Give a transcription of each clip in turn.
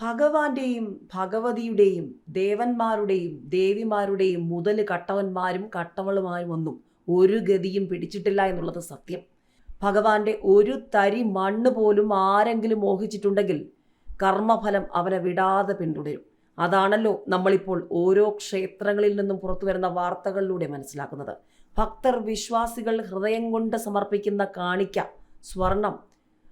ഭഗവാന്റെയും ഭഗവതിയുടെയും ദേവന്മാരുടെയും ദേവിമാരുടെയും മുതൽ കട്ടവന്മാരും കട്ടവളുമാരും ഒന്നും ഒരു ഗതിയും പിടിച്ചിട്ടില്ല എന്നുള്ളത് സത്യം. ഭഗവാന്റെ ഒരു തരി മണ്ണ് പോലും ആരെങ്കിലും മോഹിച്ചിട്ടുണ്ടെങ്കിൽ കർമ്മഫലം അവനെ വിടാതെ പിന്തുടരും. അതാണല്ലോ നമ്മളിപ്പോൾ ഓരോ ക്ഷേത്രങ്ങളിൽ നിന്നും പുറത്തു വരുന്ന വാർത്തകളിലൂടെ മനസ്സിലാക്കുന്നത്. ഭക്തർ വിശ്വാസികൾ ഹൃദയം കൊണ്ട് സമർപ്പിക്കുന്ന കാണിക്ക സ്വർണം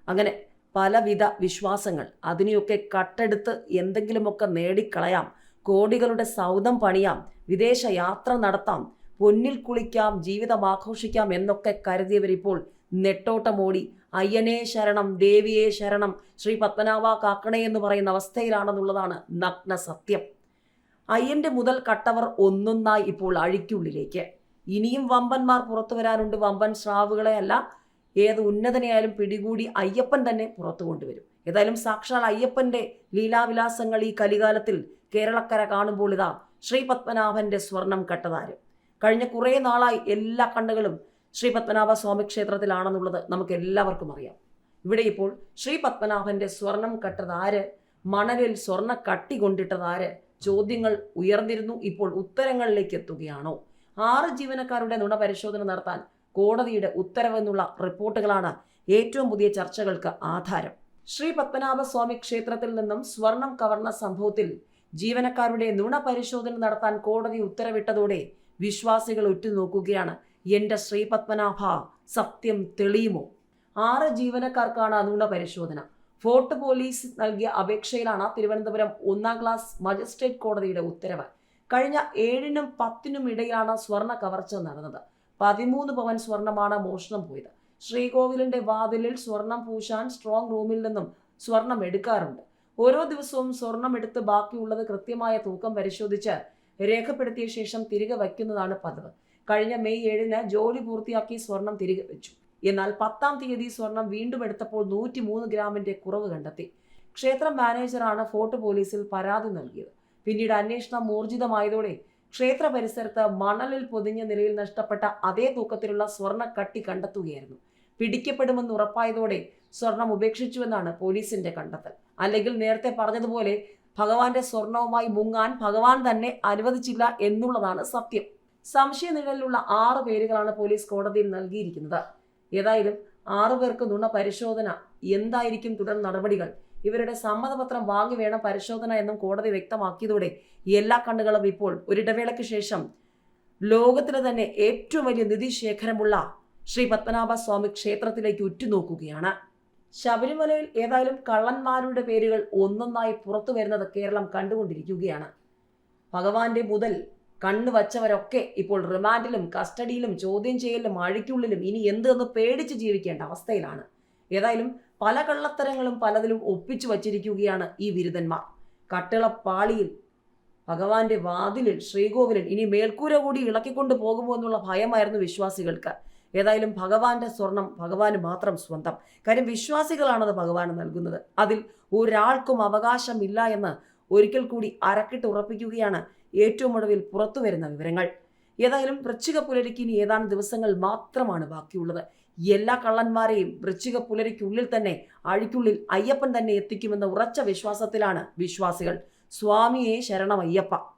അങ്ങനെ പലവിധ വിശ്വാസങ്ങൾ. അതിനെയൊക്കെ കട്ടെടുത്ത് എന്തെങ്കിലുമൊക്കെ നേടിക്കളയാം. കോടികളുടെ സൗദം പണിയാം. വിദേശ യാത്ര നടത്താം. പൊന്നിൽ കുളിക്കാം ജീവിതം ആഘോഷിക്കാം എന്നൊക്കെ കരുതിയവരിപ്പോൾ നെട്ടോട്ടമോടി. അയ്യനെ ശരണം ദേവിയെ ശരണം ശ്രീ പത്മനാഭ കാക്കണേ എന്ന് പറയുന്ന അവസ്ഥയിലാണെന്നുള്ളതാണ് നഗ്ന സത്യം. അയ്യന്റെ മുതൽ കട്ടവർ ഒന്നൊന്നായി ഇപ്പോൾ അഴിക്കുള്ളിലേക്ക്. ഇനിയും വമ്പന്മാർ പുറത്തു വരാനുണ്ട്. വമ്പൻ ശ്രാവുകളെ അല്ല ഏത് ഉന്നതനെയായാലും പിടികൂടി അയ്യപ്പൻ തന്നെ പുറത്തു കൊണ്ടുവരും. ഏതായാലും സാക്ഷാൽ അയ്യപ്പന്റെ ലീലാവിലാസങ്ങൾ ഈ കലികാലത്തിൽ കേരളക്കര കാണുമ്പോൾ ഇതാ ശ്രീ പത്മനാഭന്റെ സ്വർണം കട്ടതാരും. കഴിഞ്ഞ കുറേ നാളായി എല്ലാ കണ്ണുകളും ശ്രീ പത്മനാഭ സ്വാമി ക്ഷേത്രത്തിലാണെന്നുള്ളത് നമുക്ക് എല്ലാവർക്കും അറിയാം. ഇവിടെ ഇപ്പോൾ ശ്രീ പത്മനാഭന്റെ സ്വർണം കെട്ടതാര് മണലിൽ സ്വർണ കട്ടി കൊണ്ടിട്ടതാര് ചോദ്യങ്ങൾ ഉയർന്നിരുന്നു. ഇപ്പോൾ ഉത്തരങ്ങളിലേക്ക് എത്തുകയാണോ? ആറ് ജീവനക്കാരുടെ നുണ പരിശോധന നടത്താൻ കോടതിയുടെ ഉത്തരവെന്നുള്ള റിപ്പോർട്ടുകളാണ് ഏറ്റവും പുതിയ ചർച്ചകൾക്ക് ആധാരം. ശ്രീ പത്മനാഭസ്വാമി ക്ഷേത്രത്തിൽ നിന്നും സ്വർണം കവർന്ന സംഭവത്തിൽ ജീവനക്കാരുടെ നുണ പരിശോധന നടത്താൻ കോടതി ഉത്തരവിട്ടതോടെ വിശ്വാസികൾ ഉറ്റുനോക്കുകയാണ് എന്റെ ശ്രീ പത്മനാഭ. സത്യം തെളിയുമോ? ആറ് ജീവനക്കാർക്കാണ് നുണ പരിശോധന ഫോർട്ട് പോലീസ് നൽകിയ അപേക്ഷയിലാണ് തിരുവനന്തപുരം ഒന്നാം ക്ലാസ് മജിസ്ട്രേറ്റ് കോടതിയുടെ ഉത്തരവ്. കഴിഞ്ഞ ഏഴിനും പത്തിനും ഇടയിലാണ് സ്വർണ കവർച്ച നടന്നത്. പതിമൂന്ന് പവൻ സ്വർണമാണ് മോഷണം പോയത്. ശ്രീകോവിലിന്റെ വാതിലിൽ സ്വർണം പൂശാൻ സ്ട്രോങ് റൂമിൽ നിന്നും സ്വർണം എടുക്കാറുണ്ട്. ഓരോ ദിവസവും സ്വർണം എടുത്ത് ബാക്കിയുള്ളത് കൃത്യമായ തൂക്കം പരിശോധിച്ച് രേഖപ്പെടുത്തിയ ശേഷം തിരികെ വയ്ക്കുന്നതാണ് പതിവ്. കഴിഞ്ഞ മെയ് ഏഴിന് ജോലി പൂർത്തിയാക്കി സ്വർണം തിരികെ വെച്ചു. എന്നാൽ പത്താം തീയതി സ്വർണം വീണ്ടും എടുത്തപ്പോൾ നൂറ്റി മൂന്ന് ഗ്രാമിന്റെ കുറവ് കണ്ടെത്തി. ക്ഷേത്ര മാനേജറാണ് ഫോർട്ട് പോലീസിൽ പരാതി നൽകിയത്. പിന്നീട് അന്വേഷണം ഊർജിതമായതോടെ ക്ഷേത്ര പരിസരത്ത് മണലിൽ പൊതിഞ്ഞ നിലയിൽ നഷ്ടപ്പെട്ട അതേ തൂക്കത്തിലുള്ള സ്വർണ കട്ടി കണ്ടെത്തുകയായിരുന്നു. പിടിക്കപ്പെടുമെന്ന് ഉറപ്പായതോടെ സ്വർണം ഉപേക്ഷിച്ചുവെന്നാണ് പോലീസിന്റെ കണ്ടെത്തൽ. അല്ലെങ്കിൽ നേരത്തെ പറഞ്ഞതുപോലെ ഭഗവാന്റെ സ്വർണവുമായി മുങ്ങാൻ ഭഗവാൻ തന്നെ അനുവദിച്ചില്ല എന്നുള്ളതാണ് സത്യം. സംശയ നിഴലിലുള്ള ആറ് പേരുകളാണ് പോലീസ് കോടതിയിൽ നൽകിയിരിക്കുന്നത്. ഏതായാലും ആറു പേർക്ക് നുണ പരിശോധന എന്തായിരിക്കും തുടർ നടപടികൾ? ഇവരുടെ സമ്മതപത്രം വാങ്ങി വേണം പരിശോധന എന്നും കോടതി വ്യക്തമാക്കിയതോടെ എല്ലാ കണ്ണുകളും ഇപ്പോൾ ഒരിടവേളയ്ക്ക് ശേഷം ലോകത്തിലെ തന്നെ ഏറ്റവും വലിയ നിധി ശേഖരമുള്ള ശ്രീ പത്മനാഭ സ്വാമി ക്ഷേത്രത്തിലേക്ക് ഉറ്റുനോക്കുകയാണ്. ശബരിമലയിൽ ഏതായാലും കള്ളന്മാരുടെ പേരുകൾ ഒന്നൊന്നായി പുറത്തു വരുന്നത് കേരളം കണ്ടുകൊണ്ടിരിക്കുകയാണ്. ഭഗവാന്റെ മുതൽ കണ്ണു വച്ചവരൊക്കെ ഇപ്പോൾ റിമാൻഡിലും കസ്റ്റഡിയിലും ചോദ്യം ചെയ്യലിലും അഴിക്കുള്ളിലും ഇനി എന്തെന്ന് പേടിച്ച് ജീവിക്കേണ്ട അവസ്ഥയിലാണ്. ഏതായാലും പല കള്ളത്തരങ്ങളും പലതിലും ഒപ്പിച്ചു വച്ചിരിക്കുകയാണ് ഈ ബിരുദന്മാർ കട്ടിളപ്പാളിയിൽ ഭഗവാന്റെ വാതിലിൽ ശ്രീകോവിലിൽ ഇനി മേൽക്കൂര കൂടി ഇളക്കിക്കൊണ്ട് പോകുമോ എന്നുള്ള ഭയമായിരുന്നു വിശ്വാസികൾക്ക്. ഏതായാലും ഭഗവാന്റെ സ്വർണം ഭഗവാന് മാത്രം സ്വന്തം. കാര്യം വിശ്വാസികളാണത് ഭഗവാന് നൽകുന്നത്. അതിൽ ഒരാൾക്കും അവകാശമില്ല എന്ന് ഒരിക്കൽ കൂടി അരക്കിട്ട് ഉറപ്പിക്കുകയാണ് ഏറ്റവും ഒടുവിൽ പുറത്തു വരുന്ന വിവരങ്ങൾ. ഏതായാലും വൃശ്ചിക പുലരിക്ക് ഇനി ഏതാനും ദിവസങ്ങൾ മാത്രമാണ് ബാക്കിയുള്ളത്. എല്ലാ കള്ളന്മാരെയും വൃശ്ചിക പുലരിക്കുള്ളിൽ തന്നെ അഴിക്കുള്ളിൽ അയ്യപ്പൻ തന്നെ എത്തിക്കുമെന്ന ഉറച്ച വിശ്വാസത്തിലാണ് വിശ്വാസികൾ. സ്വാമിയെ ശരണം അയ്യപ്പ